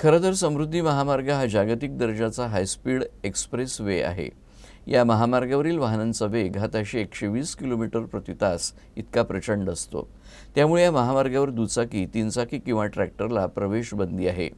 खरं तर समृद्धी महामार्ग हा जागतिक दर्जाचा हायस्पीड एक्सप्रेस वे आहे. या महामार्गावरील वाहनांचा वेग हा ताशी एकशे वीस किलोमीटर प्रति तास इतका प्रचंड असतो. त्यामुळे या महामार्गावर दुचाकी तीनचाकी किंवा ट्रॅक्टरला प्रवेश बंदी आहे.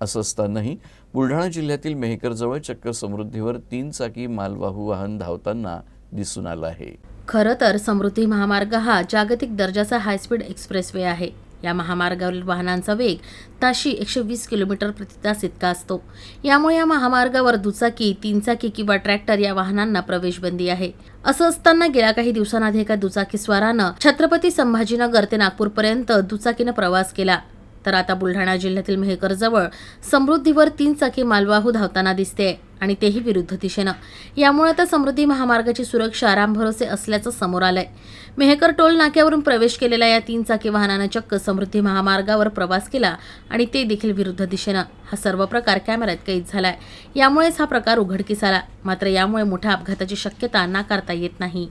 असं असतानाही बुलढाणा जिल्ह्यातील मेहकरजवळ चक्क समृद्धीवर तीन चाकी मालवाहू वाहन धावताना दिसून आलं आहे. खरं तर समृद्धी महामार्ग हा जागतिक दर्जाचा हायस्पीड एक्सप्रेसवे आहे. या महामार्गावरील वाहनांचा वेग ताशी एकशे वीस किलोमीटर प्रतितास इतका असतो. यामुळे या महामार्गावर दुचाकी तीनचाकी किंवा ट्रॅक्टर या वाहनांना प्रवेशबंदी आहे. असं असताना गेल्या काही दिवसांआधी एका दुचाकीस्वारानं छत्रपती संभाजीनगर ते नागपूरपर्यंत दुचाकीनं प्रवास केला. तर आता बुलढाणा जिल्ह्यातील मेहकरजवळ समृद्धीवर तीन चाकी मालवाहू धावताना दिसते आणि तेही विरुद्ध दिशेनं. यामुळे आता समृद्धी महामार्गाची सुरक्षा रामभरोसे असल्याचं समोर आलंय. मेहकर टोल नाक्यावरून प्रवेश केलेल्या या तीन चाकी वाहनानं चक्क समृद्धी महामार्गावर प्रवास केला आणि ते देखील विरुद्ध दिशेनं. हा सर्व प्रकार कॅमेऱ्यात कैद झालाय. यामुळेच हा प्रकार उघडकीस आला. मात्र यामुळे मोठ्या अपघाताची शक्यता नाकारता येत नाही.